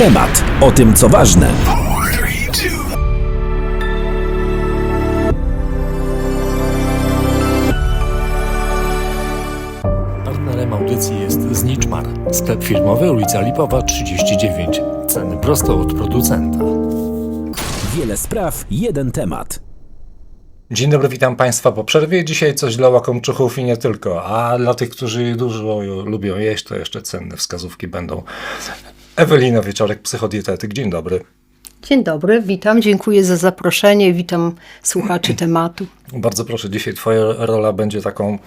temat. O tym, co ważne. Partnerem audycji jest Zniczmar, sklep firmowy ulica Lipowa 39. Ceny prosto od producenta. Wiele spraw, jeden temat. Dzień dobry, witam Państwa po przerwie. Dzisiaj coś dla łakomczuchów i nie tylko, a dla tych, którzy dużo lubią jeść, to jeszcze cenne wskazówki będą. Ewelina Wieczorek, psychodietetyk. Dzień dobry. Dzień dobry, witam, dziękuję za zaproszenie, witam słuchaczy tematu. Bardzo proszę, dzisiaj Twoja rola będzie taką,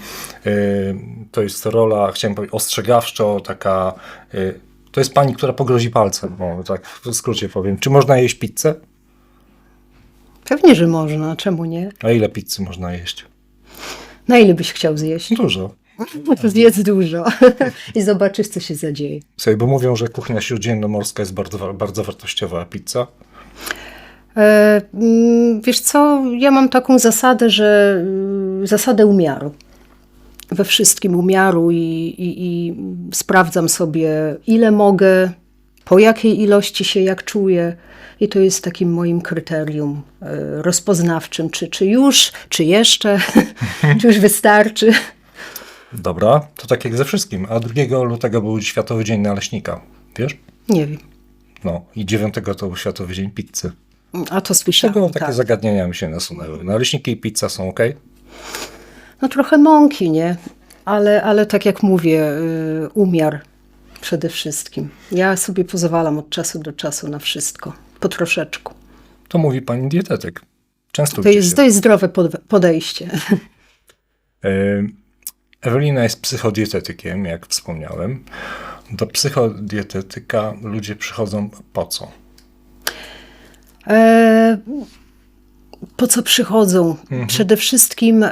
y, to jest rola, chciałem powiedzieć, ostrzegawczo, taka, y, to jest pani, która pogrozi palcem, o, tak w skrócie powiem. Czy można jeść pizzę? Pewnie, że można, czemu nie? A ile pizzy można jeść? Na ile byś chciał zjeść? Dużo. To zjedz dużo i zobaczysz, co się zadzieje. Sobie, bo mówią, że kuchnia śródziemnomorska jest bardzo, bardzo wartościowa, a pizza? E, mm, wiesz co, ja mam taką zasadę, że mm, zasadę umiaru. We wszystkim umiaru i, i, i sprawdzam sobie, ile mogę, po jakiej ilości się jak czuję. I to jest takim moim kryterium e, rozpoznawczym, czy, czy już, czy jeszcze, czy już wystarczy. Dobra, to tak jak ze wszystkim. A 2 lutego był Światowy Dzień Naleśnika. Wiesz? Nie wiem. No i 9 to był Światowy Dzień Pizzy. A to Czego słyszałam, takie tak. zagadnienia mi się nasunęły? Naleśniki i pizza są ok? No trochę mąki, nie? Ale, ale tak jak mówię, y, umiar przede wszystkim. Ja sobie pozwalam od czasu do czasu na wszystko. Po troszeczku. To mówi pani dietetyk. Często To jest, to jest zdrowe pod- podejście. Ewelina jest psychodietetykiem, jak wspomniałem. Do psychodietetyka ludzie przychodzą po co? E, po co przychodzą? Przede wszystkim, e,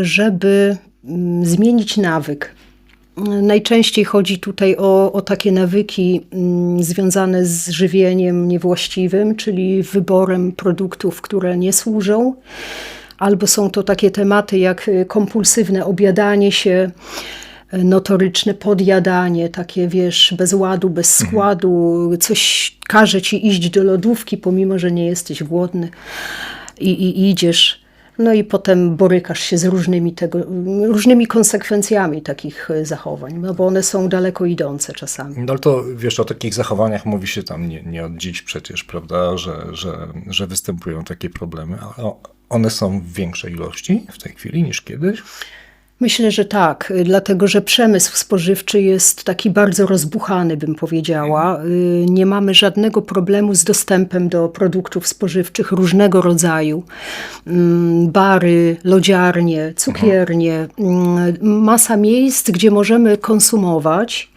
żeby mm, zmienić nawyk. Najczęściej chodzi tutaj o, o takie nawyki mm, związane z żywieniem niewłaściwym, czyli wyborem produktów, które nie służą. Albo są to takie tematy jak y, kompulsywne objadanie się, y, notoryczne podjadanie, takie wiesz, bez ładu, bez składu, coś każe ci iść do lodówki, pomimo że nie jesteś głodny i, i idziesz. No i potem borykasz się z różnymi, tego, różnymi konsekwencjami takich y, zachowań, no bo one są daleko idące czasami. No ale to wiesz, o takich zachowaniach mówi się tam nie, nie od dziś przecież, prawda, że, że, że występują takie problemy, o- one są w większej ilości w tej chwili niż kiedyś. Myślę, że tak, y, dlatego że przemysł spożywczy jest taki bardzo rozbuchany, bym powiedziała. Y, Nie mamy żadnego problemu z dostępem do produktów spożywczych różnego rodzaju. Mm, Bary, lodziarnie, cukiernie, mm, masa miejsc, gdzie możemy konsumować.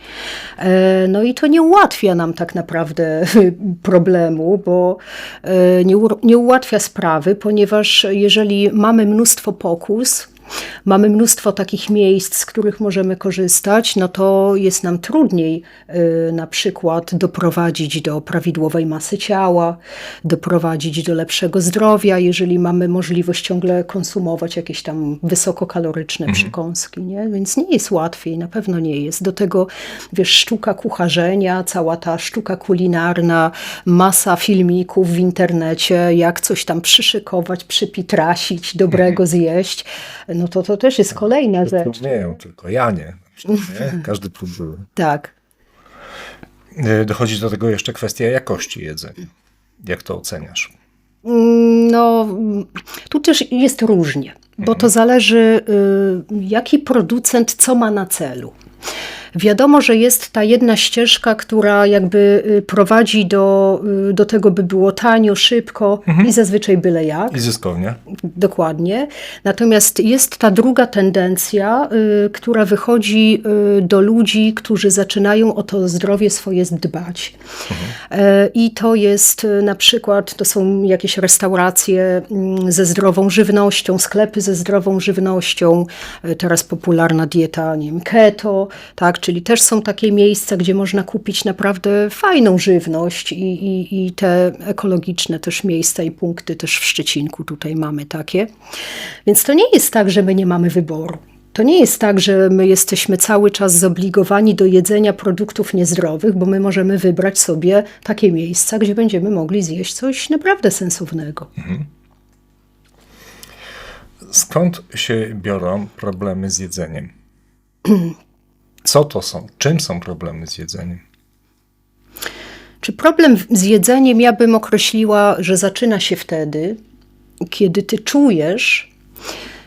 E, No i to nie ułatwia nam tak naprawdę problemu, bo e, nie, nie ułatwia sprawy, ponieważ jeżeli mamy mnóstwo pokus, mamy mnóstwo takich miejsc, z których możemy korzystać, no to jest nam trudniej y, na przykład doprowadzić do prawidłowej masy ciała, doprowadzić do lepszego zdrowia, jeżeli mamy możliwość ciągle konsumować jakieś tam wysokokaloryczne przekąski, nie? Więc nie jest łatwiej, na pewno nie jest. Do tego, wiesz, sztuka kucharzenia, cała ta sztuka kulinarna, masa filmików w internecie, jak coś tam przyszykować, przypitrasić, dobrego zjeść, no to to też jest kolejna rzecz. Nie, tylko ja nie. nie? Każdy próbuje. Tak. Y, Dochodzi do tego jeszcze kwestia jakości jedzenia. Jak to oceniasz? Mm, No, tu też jest różnie, bo to zależy, y, jaki producent co ma na celu. Wiadomo, że jest ta jedna ścieżka, która jakby y, prowadzi do, y, do tego, by było tanio, szybko i zazwyczaj byle jak. I zyskownie? Dokładnie. Natomiast jest ta druga tendencja, y, która wychodzi y, do ludzi, którzy zaczynają o to zdrowie swoje dbać. E, I to jest na przykład, to są jakieś restauracje mm, ze zdrową żywnością, sklepy ze zdrową żywnością, y, teraz popularna dieta, nie wiem, keto, tak, czyli też są takie miejsca, gdzie można kupić naprawdę fajną żywność i, i, i te ekologiczne też miejsca i punkty też w Szczecinku tutaj mamy takie. Więc to nie jest tak, że my nie mamy wyboru. To nie jest tak, że my jesteśmy cały czas zobligowani do jedzenia produktów niezdrowych, bo my możemy wybrać sobie takie miejsca, gdzie będziemy mogli zjeść coś naprawdę sensownego. Skąd się biorą problemy z jedzeniem? Co to są? Czym są problemy z jedzeniem? Czy problem z jedzeniem ja bym określiła, że zaczyna się wtedy, kiedy ty czujesz,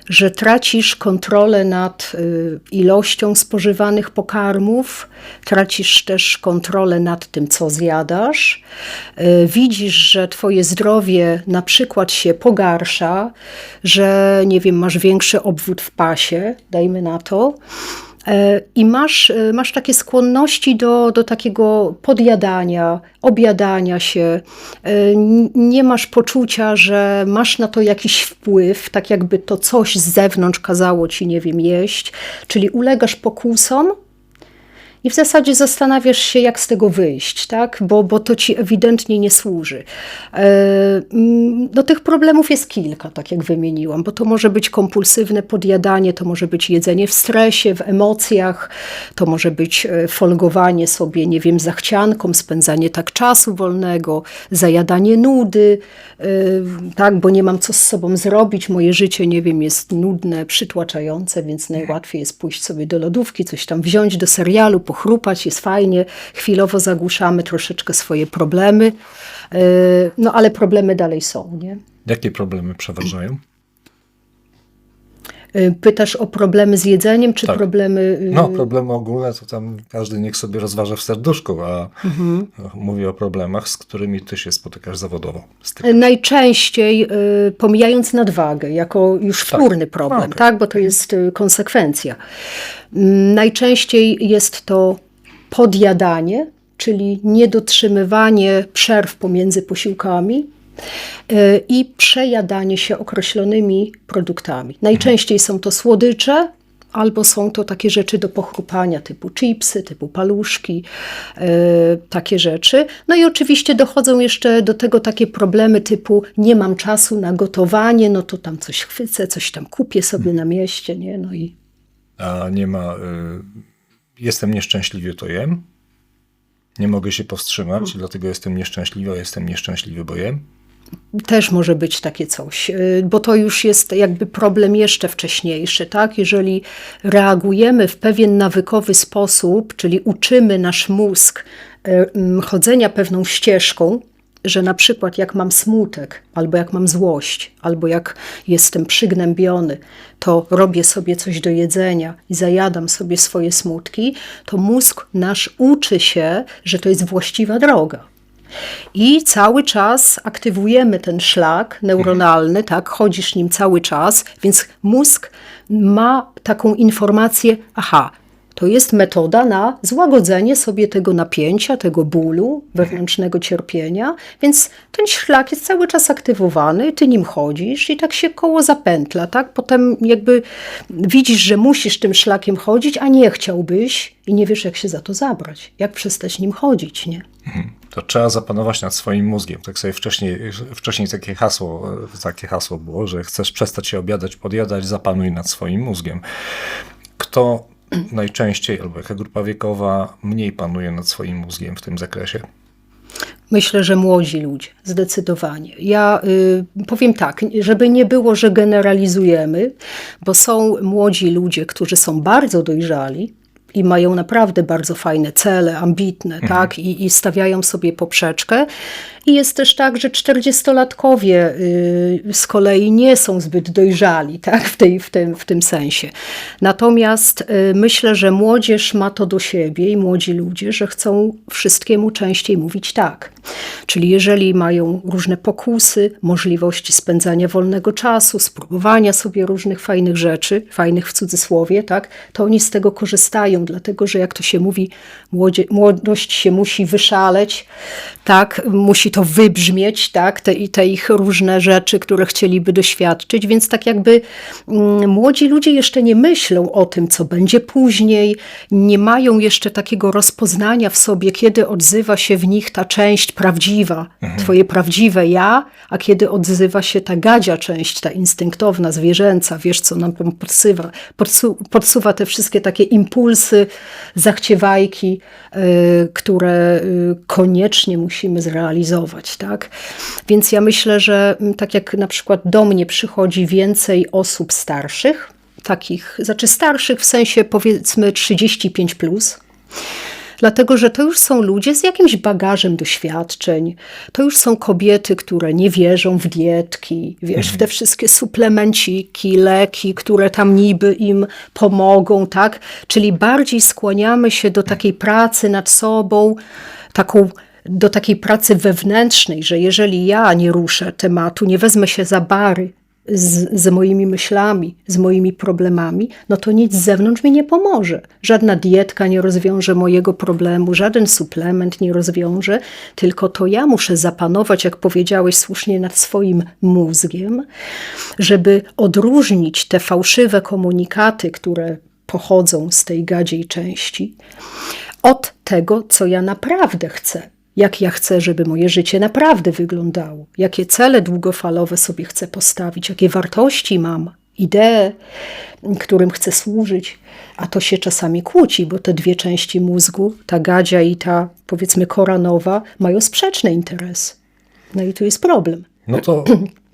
że tracisz kontrolę nad y, ilością spożywanych pokarmów, tracisz też kontrolę nad tym, co zjadasz. Y, Widzisz, że twoje zdrowie na przykład się pogarsza, że nie wiem, masz większy obwód w pasie, dajmy na to. E, I masz, e, masz takie skłonności do, do takiego podjadania, objadania się. E, Nie masz poczucia, że masz na to jakiś wpływ, tak jakby to coś z zewnątrz kazało ci, nie wiem, jeść. Czyli ulegasz pokusom i w zasadzie zastanawiasz się, jak z tego wyjść, tak? bo, bo to ci ewidentnie nie służy. E, mm, No, tych problemów jest kilka, tak jak wymieniłam, bo to może być kompulsywne podjadanie, to może być jedzenie w stresie, w emocjach, to może być e, folgowanie sobie, nie wiem, zachcianką, spędzanie tak czasu wolnego, zajadanie nudy, e, tak, bo nie mam co z sobą zrobić, moje życie, nie wiem, jest nudne, przytłaczające, więc najłatwiej jest pójść sobie do lodówki, coś tam wziąć do serialu, pochrupać, jest fajnie, chwilowo zagłuszamy troszeczkę swoje problemy, e, no ale problemy dalej są, nie? Jakie problemy przeważają? E, Pytasz o problemy z jedzeniem, czy Tak. problemy... e, No, problemy ogólne to tam każdy niech sobie rozważa w serduszku, a mówię o problemach, z którymi ty się spotykasz zawodowo. Stykasz. Najczęściej y, pomijając nadwagę jako już wtórny problem, Okej. tak, bo to jest y, konsekwencja. Mm, Najczęściej jest to podjadanie, czyli niedotrzymywanie przerw pomiędzy posiłkami y, i przejadanie się określonymi produktami. Najczęściej są to słodycze, albo są to takie rzeczy do pochrupania, typu chipsy, typu paluszki, e, takie rzeczy. No i oczywiście dochodzą jeszcze do tego takie problemy typu nie mam czasu na gotowanie, no to tam coś chwycę, coś tam kupię sobie na mieście, nie? No i A nie ma. Y, jestem nieszczęśliwy, to jem. Nie mogę się powstrzymać, dlatego jestem nieszczęśliwy, a jestem nieszczęśliwy, bo jem. Też może być takie coś, y, bo to już jest jakby problem jeszcze wcześniejszy, tak? Jeżeli reagujemy w pewien nawykowy sposób, czyli uczymy nasz mózg y, chodzenia pewną ścieżką, że na przykład jak mam smutek, albo jak mam złość, albo jak jestem przygnębiony, to robię sobie coś do jedzenia i zajadam sobie swoje smutki, to mózg nasz uczy się, że to jest właściwa droga. I cały czas aktywujemy ten szlak neuronalny, tak, chodzisz nim cały czas, więc mózg ma taką informację, aha, to jest metoda na złagodzenie sobie tego napięcia, tego bólu, wewnętrznego cierpienia, więc ten szlak jest cały czas aktywowany, ty nim chodzisz i tak się koło zapętla, tak? Potem jakby widzisz, że musisz tym szlakiem chodzić, a nie chciałbyś i nie wiesz, jak się za to zabrać, jak przestać nim chodzić, nie? To trzeba zapanować nad swoim mózgiem. Tak sobie wcześniej, wcześniej takie hasło, takie hasło było, że chcesz przestać się obiadać, podjadać, zapanuj nad swoim mózgiem. Kto najczęściej, albo jaka grupa wiekowa mniej panuje nad swoim mózgiem w tym zakresie? Myślę, że młodzi ludzie, zdecydowanie. Ja y, powiem tak, żeby nie było, że generalizujemy, bo są młodzi ludzie, którzy są bardzo dojrzali i mają naprawdę bardzo fajne cele, ambitne, tak, I, i stawiają sobie poprzeczkę. I jest też tak, że 40-latkowie y, z kolei nie są zbyt dojrzali tak, w, tej, w, tym, w tym sensie. Natomiast y, myślę, że młodzież ma to do siebie i młodzi ludzie, że chcą wszystkiemu częściej mówić tak. Czyli jeżeli mają różne pokusy, możliwości spędzania wolnego czasu, spróbowania sobie różnych fajnych rzeczy, fajnych w cudzysłowie, tak, to oni z tego korzystają, dlatego że jak to się mówi, młodzie, młodość się musi wyszaleć, tak, musi to wybrzmieć, tak, te, te ich różne rzeczy, które chcieliby doświadczyć, więc tak jakby mm, młodzi ludzie jeszcze nie myślą o tym, co będzie później, nie mają jeszcze takiego rozpoznania w sobie, kiedy odzywa się w nich ta część prawdziwa, twoje prawdziwe ja, a kiedy odzywa się ta gadzia część, ta instynktowna, zwierzęca, wiesz, co nam tam podsywa, podsu, podsuwa te wszystkie takie impulsy, zachciewajki, y, które y, koniecznie musimy zrealizować, tak? Więc ja myślę, że mm, tak jak na przykład do mnie przychodzi więcej osób starszych, takich, znaczy starszych w sensie powiedzmy 35 plus, Dlatego, że to już są ludzie z jakimś bagażem doświadczeń. To już są kobiety, które nie wierzą w dietki, wiesz, w te wszystkie suplemenciki, leki, które tam niby im pomogą, tak? Czyli bardziej skłaniamy się do takiej pracy nad sobą, taką do takiej pracy wewnętrznej, że jeżeli ja nie ruszę tematu, nie wezmę się za bary z, z moimi myślami, z moimi problemami, no to nic z zewnątrz mi nie pomoże. Żadna dietka nie rozwiąże mojego problemu, żaden suplement nie rozwiąże, tylko to ja muszę zapanować, jak powiedziałeś słusznie, nad swoim mózgiem, żeby odróżnić te fałszywe komunikaty, które pochodzą z tej gadziej części, od tego, co ja naprawdę chcę jak ja chcę, żeby moje życie naprawdę wyglądało, jakie cele długofalowe sobie chcę postawić, jakie wartości mam, idee, którym chcę służyć, a to się czasami kłóci, bo te dwie części mózgu, ta gadzia i ta powiedzmy koranowa, mają sprzeczne interesy. No i tu jest problem. No to,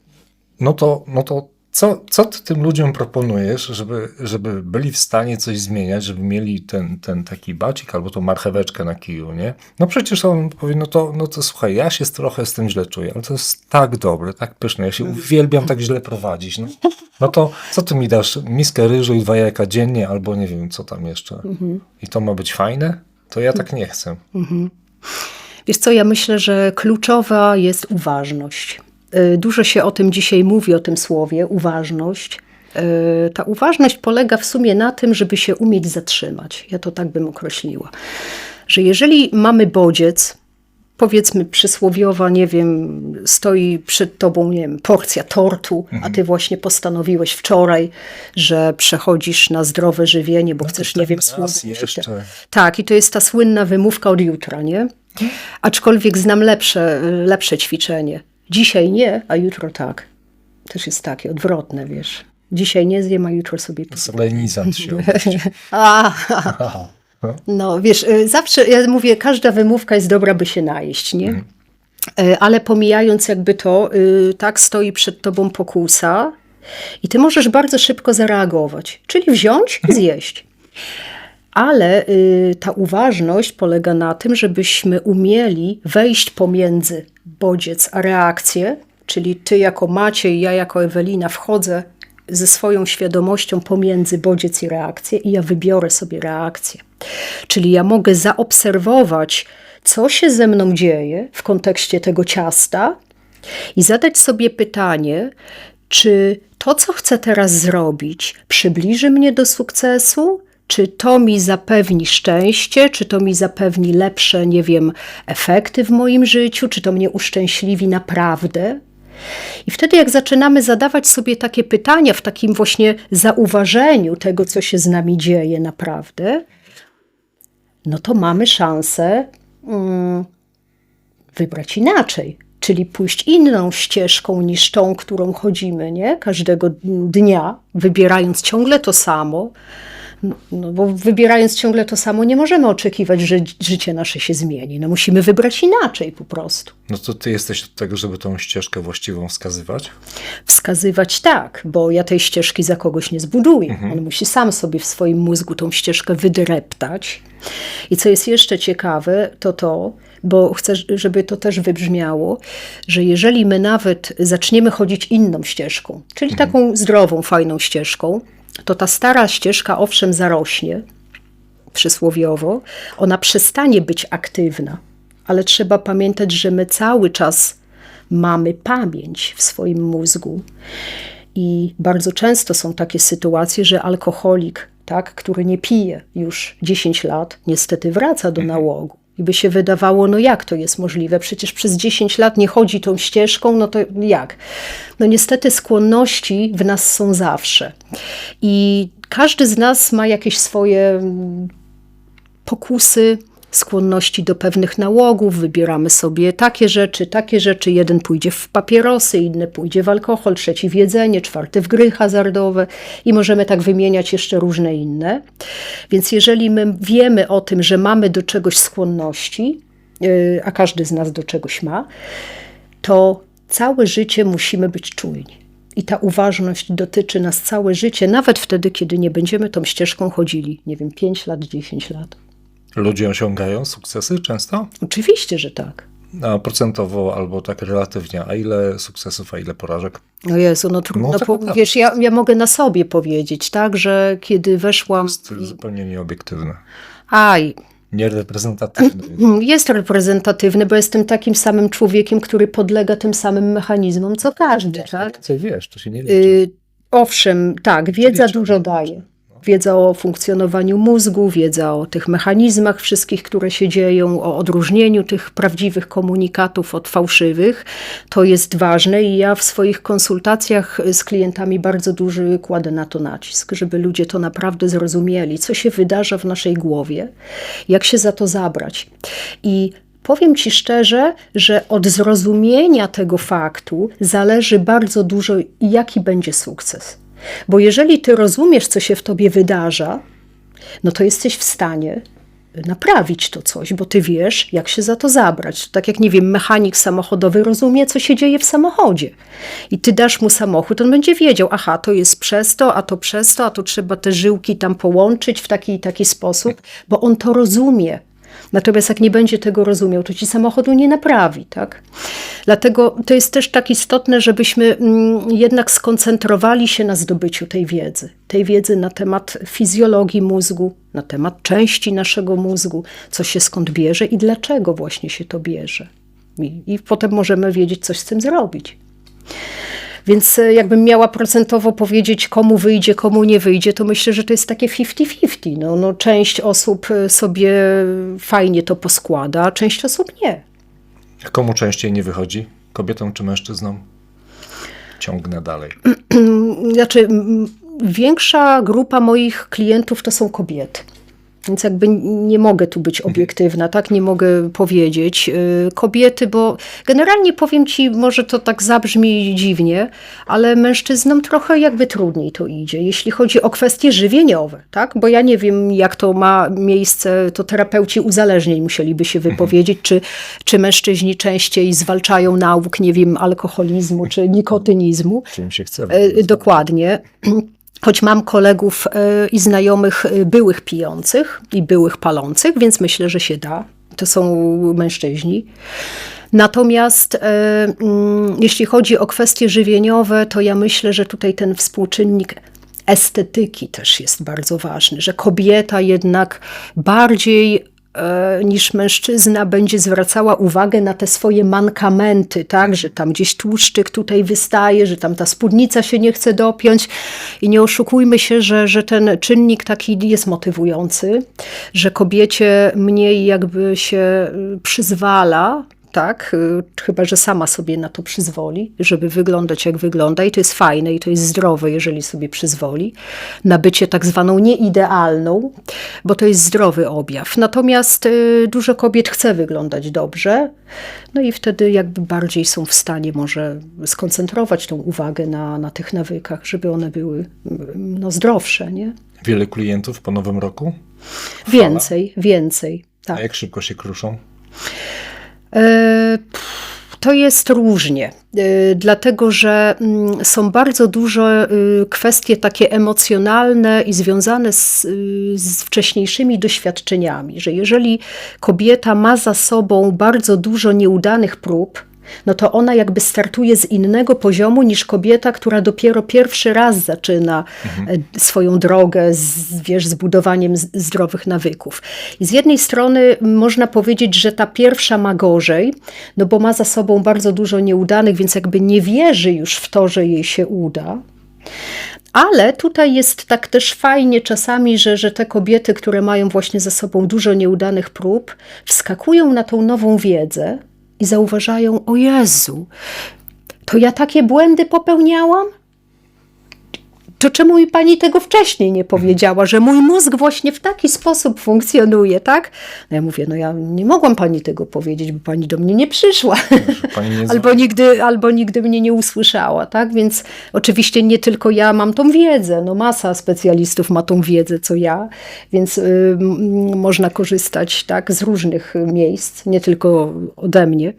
no to, no to co, co ty tym ludziom proponujesz, żeby, żeby byli w stanie coś zmieniać, żeby mieli ten, ten taki bacik albo tą marcheweczkę na kiju, nie? No przecież on powie, no to, no to słuchaj, ja się trochę z tym źle czuję, ale to jest tak dobre, tak pyszne, ja się uwielbiam tak źle prowadzić, no. No to co ty mi dasz? Miskę ryżu i dwa jajka dziennie, albo nie wiem, co tam jeszcze. I to ma być fajne? To ja tak nie chcę. Wiesz co, ja myślę, że kluczowa jest uważność. Y, Dużo się o tym dzisiaj mówi, o tym słowie, uważność. Y, Ta uważność polega w sumie na tym, żeby się umieć zatrzymać. Ja to tak bym określiła. Że jeżeli mamy bodziec, powiedzmy przysłowiowa, nie wiem, stoi przed tobą, nie wiem, porcja tortu, a ty właśnie postanowiłeś wczoraj, że przechodzisz na zdrowe żywienie, bo chcesz, nie wiem, jeszcze. Tak, i to jest ta słynna wymówka od jutra, nie? Aczkolwiek znam lepsze, lepsze ćwiczenie. Dzisiaj nie, a jutro tak. Też jest takie odwrotne, wiesz. Dzisiaj nie zjem, a jutro sobie. Solenizant się. A, no wiesz, y, zawsze ja mówię, każda wymówka jest dobra, by się najeść, nie? Y, Ale pomijając jakby to, y, tak stoi przed tobą pokusa i ty możesz bardzo szybko zareagować, czyli wziąć i zjeść. Ale ta uważność polega na tym, żebyśmy umieli wejść pomiędzy bodziec a reakcję, czyli ty jako Maciej, ja jako Ewelina wchodzę ze swoją świadomością pomiędzy bodziec i reakcję i ja wybiorę sobie reakcję. Czyli ja mogę zaobserwować, co się ze mną dzieje w kontekście tego ciasta i zadać sobie pytanie, czy to, co chcę teraz zrobić, przybliży mnie do sukcesu? Czy to mi zapewni szczęście, czy to mi zapewni lepsze, nie wiem, efekty w moim życiu, czy to mnie uszczęśliwi naprawdę? I wtedy, jak zaczynamy zadawać sobie takie pytania w takim właśnie zauważeniu tego, co się z nami dzieje naprawdę, no to mamy szansę mm, wybrać inaczej, czyli pójść inną ścieżką niż tą, którą chodzimy, nie? Każdego dnia, wybierając ciągle to samo. No, no bo wybierając ciągle to samo, nie możemy oczekiwać, że życie nasze się zmieni. No musimy wybrać inaczej po prostu. No to ty jesteś od tego, żeby tą ścieżkę właściwą wskazywać? Wskazywać tak, bo ja tej ścieżki za kogoś nie zbuduję. On musi sam sobie w swoim mózgu tą ścieżkę wydreptać. I co jest jeszcze ciekawe, to to, bo chcę, żeby to też wybrzmiało, że jeżeli my nawet zaczniemy chodzić inną ścieżką, czyli taką zdrową, fajną ścieżką, to ta stara ścieżka owszem zarośnie, przysłowiowo, ona przestanie być aktywna, ale trzeba pamiętać, że my cały czas mamy pamięć w swoim mózgu. I bardzo często są takie sytuacje, że alkoholik, tak, który nie pije już 10 lat, niestety wraca do nałogu. I by się wydawało, no jak to jest możliwe? Przecież przez 10 lat nie chodzi tą ścieżką, no to jak? No niestety skłonności w nas są zawsze. I każdy z nas ma jakieś swoje pokusy, skłonności do pewnych nałogów, wybieramy sobie takie rzeczy, takie rzeczy. Jeden pójdzie w papierosy, inny pójdzie w alkohol, trzeci w jedzenie, czwarty w gry hazardowe i możemy tak wymieniać jeszcze różne inne. Więc jeżeli my wiemy o tym, że mamy do czegoś skłonności, yy, a każdy z nas do czegoś ma, to całe życie musimy być czujni. I ta uważność dotyczy nas całe życie, nawet wtedy, kiedy nie będziemy tą ścieżką chodzili, nie wiem, 5 lat, 10 lat. Ludzie osiągają sukcesy często? Oczywiście, że tak. A procentowo albo tak relatywnie. A ile sukcesów, a ile porażek? No Jezu, no trudno, No tak po, naprawdę. wiesz, ja, ja mogę na sobie powiedzieć, tak, że kiedy weszłam, To jest zupełnie nieobiektywne. aj, Niereprezentatywne. mm, jest reprezentatywny, bo jestem takim samym człowiekiem, który podlega tym samym mechanizmom, co każdy, tak? Co wiesz, to się nie liczy. Y, owszem, tak, wiedza dużo daje. Wiedza o funkcjonowaniu mózgu, wiedza o tych mechanizmach wszystkich, które się dzieją, o odróżnieniu tych prawdziwych komunikatów od fałszywych, to jest ważne i ja w swoich konsultacjach z klientami bardzo duży kładę na to nacisk, żeby ludzie to naprawdę zrozumieli, co się wydarza w naszej głowie, jak się za to zabrać. I Powiem Ci szczerze, że od zrozumienia tego faktu zależy bardzo dużo, jaki będzie sukces. Bo jeżeli Ty rozumiesz, co się w Tobie wydarza, no to jesteś w stanie naprawić to coś, bo Ty wiesz, jak się za to zabrać. Tak jak, nie wiem, mechanik samochodowy rozumie, co się dzieje w samochodzie. I Ty dasz mu samochód, on będzie wiedział, aha, to jest przez to, a to przez to, a to trzeba te żyłki tam połączyć w taki i taki sposób, bo on to rozumie. Natomiast jak nie będzie tego rozumiał, to ci samochodu nie naprawi, tak? Dlatego to jest też tak istotne, żebyśmy mm, jednak skoncentrowali się na zdobyciu tej wiedzy. Tej wiedzy na temat fizjologii mózgu, na temat części naszego mózgu, co się skąd bierze i dlaczego właśnie się to bierze. I, i potem możemy wiedzieć, coś z tym zrobić. Więc e, jakbym miała procentowo powiedzieć, komu wyjdzie, komu nie wyjdzie, to myślę, że to jest takie 50-50. No, no, część osób e, sobie fajnie to poskłada, a część osób nie. Komu częściej nie wychodzi? Kobietom czy mężczyznom? Ciągnę dalej. Znaczy, większa grupa moich klientów to są kobiety. Więc jakby nie mogę tu być obiektywna, tak? Nie mogę powiedzieć. Yy, Kobiety, bo generalnie powiem ci, może to tak zabrzmi dziwnie, ale mężczyznom trochę jakby trudniej to idzie, jeśli chodzi o kwestie żywieniowe, tak? Bo ja nie wiem, jak to ma miejsce, to terapeuci uzależnień musieliby się wypowiedzieć, czy, czy mężczyźni częściej zwalczają nauk, nie wiem, alkoholizmu czy nikotynizmu. Czy im się chce? E, Dokładnie. Choć mam kolegów e, i znajomych e, byłych pijących i byłych palących, więc myślę, że się da. To są mężczyźni. Natomiast e, mm, jeśli chodzi o kwestie żywieniowe, to ja myślę, że tutaj ten współczynnik estetyki też jest bardzo ważny, że kobieta jednak bardziej niż mężczyzna będzie zwracała uwagę na te swoje mankamenty, tak, że tam gdzieś tłuszczyk tutaj wystaje, że tam ta spódnica się nie chce dopiąć. I nie oszukujmy się, że, że ten czynnik taki jest motywujący, że kobiecie mniej jakby się y, przyzwala, tak, y, chyba że sama sobie na to przyzwoli, żeby wyglądać jak wygląda i to jest fajne i to jest zdrowe, jeżeli sobie przyzwoli, na bycie tak zwaną nieidealną, bo to jest zdrowy objaw. Natomiast y, dużo kobiet chce wyglądać dobrze, no i wtedy jakby bardziej są w stanie może skoncentrować tą uwagę na, na tych nawykach, żeby one były mm, no, zdrowsze, nie? Wiele klientów po nowym roku? Więcej, więcej. Tak. A jak szybko się kruszą? E, To jest różnie, e, dlatego że mm, są bardzo duże kwestie takie emocjonalne i związane z, y, z wcześniejszymi doświadczeniami, że jeżeli kobieta ma za sobą bardzo dużo nieudanych prób, no to ona jakby startuje z innego poziomu niż kobieta, która dopiero pierwszy raz zaczyna e, swoją drogę z, wiesz, z budowaniem zdrowych nawyków. I z jednej strony można powiedzieć, że ta pierwsza ma gorzej, no bo ma za sobą bardzo dużo nieudanych, więc jakby nie wierzy już w to, że jej się uda. Ale tutaj jest tak też fajnie czasami, że, że te kobiety, które mają właśnie za sobą dużo nieudanych prób, wskakują na tą nową wiedzę i zauważają: O Jezu, to ja takie błędy popełniałam? To czemu mi pani tego wcześniej nie powiedziała, że mój mózg właśnie w taki sposób funkcjonuje, tak? No ja mówię, no ja nie mogłam pani tego powiedzieć, bo pani do mnie nie przyszła. Nie Albo nigdy, albo nigdy mnie nie usłyszała, tak? Więc oczywiście nie tylko ja mam tą wiedzę, no masa specjalistów ma tą wiedzę, co ja, więc y, można korzystać tak z różnych miejsc, nie tylko ode mnie.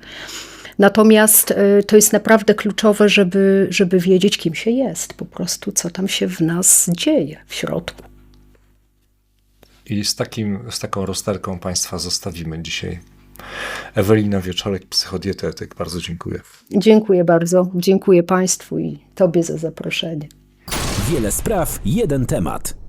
Natomiast y, to jest naprawdę kluczowe, żeby, żeby wiedzieć, kim się jest, po prostu, co tam się w nas dzieje w środku. I z, takim, z taką rozterką Państwa zostawimy dzisiaj. Ewelina Wieczorek, psychodietetyk. Bardzo dziękuję. Dziękuję bardzo, dziękuję Państwu i Tobie za zaproszenie. Wiele spraw, jeden temat.